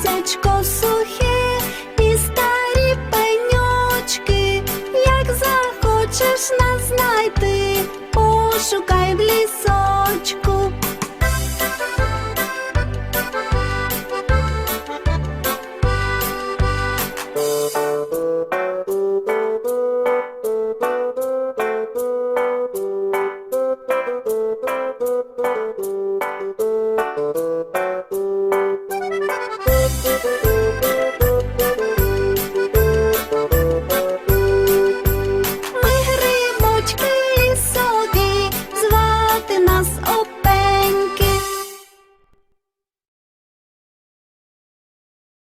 листячко сухе і старі пеньочки. Як захочеш нас знайти, пошукай в лісочку.